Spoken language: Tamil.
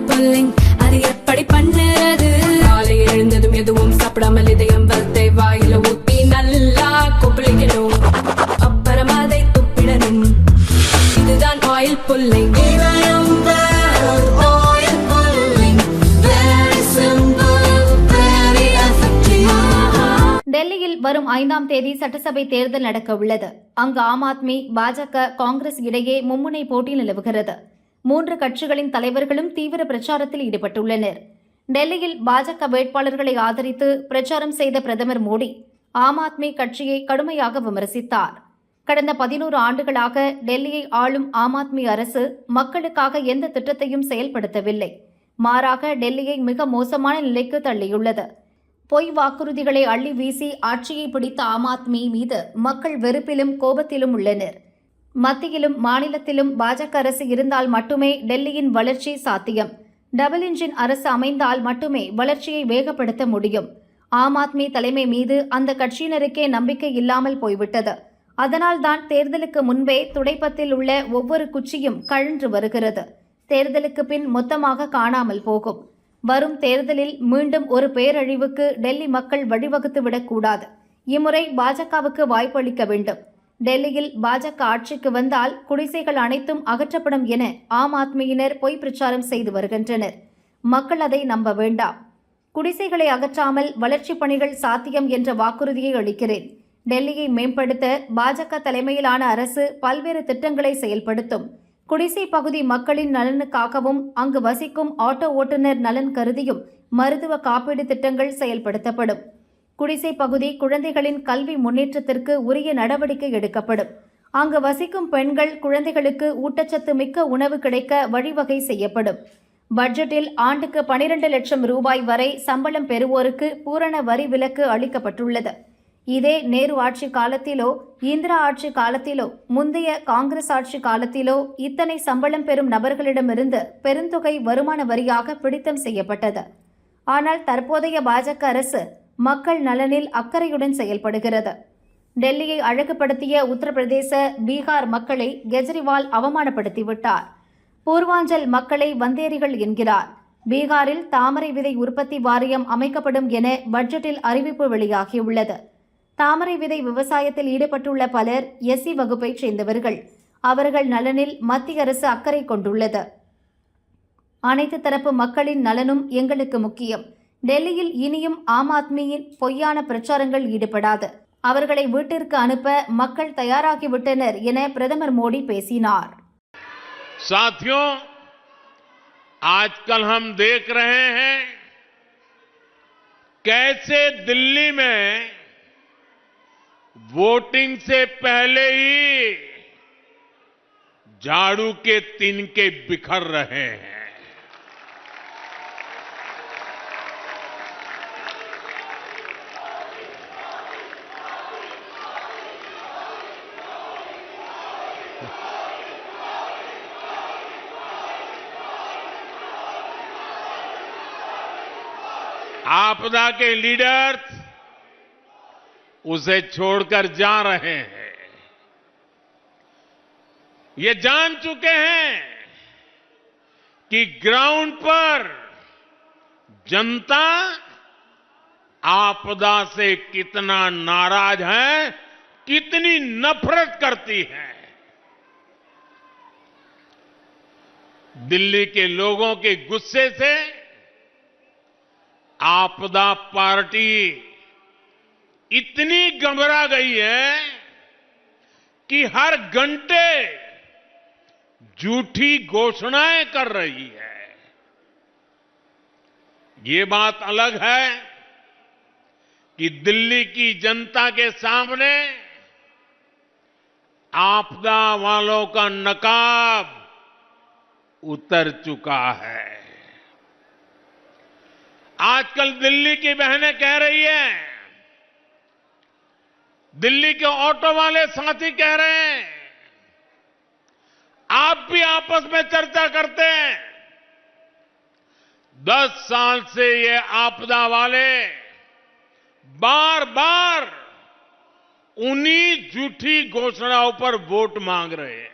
ஆயில் புல்லிங் அது எப்படி பண்ணுறது? காலை எழுந்ததும் எதுவும் சாப்பிடாமல் இதயம் வளர்த்தை வாயில ஊத்தி நல்லா கொப்பளிக்கணும். அப்புறம் அதை துப்பிடணும். இதுதான் ஆயில் புல்லிங் டெல்லியில் வரும் ஐந்தாம் தேதி சட்டசபை தேர்தல் நடக்க உள்ளது அங்கு ஆம் ஆத்மி பாஜக காங்கிரஸ் இடையே மும்முனை போட்டி நிலவுகிறது. மூன்று கட்சிகளின் தலைவர்களும் தீவிர பிரச்சாரத்தில் ஈடுபட்டுள்ளனர். டெல்லியில் பாஜக வேட்பாளர்களை ஆதரித்து பிரச்சாரம் செய்த பிரதமர் மோடி ஆம் ஆத்மி கட்சியை கடுமையாக விமர்சித்தார். கடந்த பதினோரு ஆண்டுகளாக டெல்லியை ஆளும் ஆம் ஆத்மி அரசு மக்களுக்காக எந்த திட்டத்தையும் செயல்படுத்தவில்லை. மாறாக டெல்லியை மிக மோசமான நிலைக்கு தள்ளியுள்ளது. பொய் வாக்குறுதிகளை அள்ளி வீசி ஆட்சியை பிடித்த ஆம் ஆத்மி மீது மக்கள் வெறுப்பிலும் கோபத்திலும் உள்ளனர். மத்தியிலும் மாநிலத்திலும் பாஜக அரசு இருந்தால் மட்டுமே டெல்லியின் வளர்ச்சி சாத்தியம். டபுள் இன்ஜின் அரசு அமைந்தால் மட்டுமே வளர்ச்சியை வேகப்படுத்த முடியும். ஆம் ஆத்மி தலைமை மீது அந்த கட்சியினருக்கே நம்பிக்கை இல்லாமல் போய்விட்டது. அதனால்தான் தேர்தலுக்கு முன்பே துடைப்பத்தில் உள்ள ஒவ்வொரு குச்சியும் கழன்று வருகிறது. தேர்தலுக்கு பின் மொத்தமாக காணாமல் போகும். வரும் தேர்தலில் மீண்டும் ஒரு பேரழிவுக்கு டெல்லி மக்கள் வழிவகுத்து விடக்கூடாது. இம்முறை பாஜகவுக்கு வாய்ப்பளிக்க வேண்டும். டெல்லியில் பாஜக ஆட்சிக்கு வந்தால் குடிசைகள் அனைத்தும் அகற்றப்படும் என ஆம் ஆத்மியினர் பொய் பிரச்சாரம் செய்து வருகின்றனர். மக்கள் அதை நம்ப வேண்டாம். குடிசைகளை அகற்றாமல் வளர்ச்சிப் பணிகள் சாத்தியம் என்ற வாக்குறுதியை அளிக்கிறேன். டெல்லியை மேம்படுத்த பாஜக தலைமையிலான அரசு பல்வேறு திட்டங்களை செயல்படுத்தும். குடிசை பகுதி மக்களின் நலனுக்காகவும் அங்கு வசிக்கும் ஆட்டோ ஓட்டுநர் நலன் கருதியும் மருத்துவ காப்பீடு திட்டங்கள் செயல்படுத்தப்படும். குடிசை பகுதி குழந்தைகளின் கல்வி முன்னேற்றத்திற்கு உரிய நடவடிக்கை எடுக்கப்படும். அங்கு வசிக்கும் பெண்கள் குழந்தைகளுக்கு ஊட்டச்சத்து மிக்க உணவு கிடைக்க வழிவகை செய்யப்படும். பட்ஜெட்டில் ஆண்டுக்கு 12 லட்சம் ரூபாய் வரை சம்பளம் பெறுவோருக்கு பூரண வரி விலக்கு அளிக்கப்பட்டுள்ளது. இதே நேரு ஆட்சி காலத்திலோ இந்திரா ஆட்சி காலத்திலோ முந்தைய காங்கிரஸ் ஆட்சி காலத்திலோ இத்தனை சம்பளம் பெறும் நபர்களிடமிருந்து பெருந்தொகை வருமான வரியாக பிடித்தம் செய்யப்பட்டது. ஆனால் தற்போதைய பாஜக அரசு மக்கள் நலனில் அக்கறையுடன் செயல்படுகிறது. டெல்லியை அழகுபடுத்திய உத்தரப்பிரதேச பீகார் மக்களை கெஜ்ரிவால் அவமானப்படுத்திவிட்டார். பூர்வாஞ்சல் மக்களை வந்தேரிகள் என்கிறார். பீகாரில் தாமரை விதை உற்பத்தி வாரியம் அமைக்கப்படும் என பட்ஜெட்டில் அறிவிப்பு வெளியாகியுள்ளது. தாமரை விதை விவசாயத்தில் ஈடுபட்டுள்ள பலர் எஸ்சி வகுப்பைச் சேர்ந்தவர்கள். அவர்கள் நலனில் மத்திய அரசு அக்கறை கொண்டுள்ளது. அனைத்து தரப்பு மக்களின் நலனும் எங்களுக்கு முக்கியம். டெல்லியில் இனியும் ஆம் ஆத்மியின் பொய்யான பிரச்சாரங்கள் ஈடுபடாது அவர்களை வீட்டிற்கு அனுப்ப மக்கள் தயாராகிவிட்டனர் என பிரதமர் மோடி பேசினார் साथियों आजकल हम देख रहे हैं कैसे दिल्ली में वोटिंग से पहले ही झाड़ू के तिनके बिखर रहे हैं आपदा के लीडर्स उसे छोड़कर जा रहे हैं। ये जान चुके हैं कि ग्राउंड पर जनता आपदा से कितना नाराज़ है, कितनी नफरत करती है। दिल्ली के लोगों के गुस्से से आपदा पार्टी इतनी घबरा गई है कि हर घंटे झूठी घोषणाएँ कर रही है। ये बात अलग है कि दिल्ली की जनता के सामने आपदा वालों का नकाब उतर चुका है। आजकल दिल्ली की बहनें कह रही है। दिल्ली के ऑटो वाले साथी कह रहे हैं, आप भी आपस में चर्चा करते हैं। दस साल से ये आपदा वाले बार बार उन्हीं झूठी घोषणाओं पर वोट मांग रहे हैं।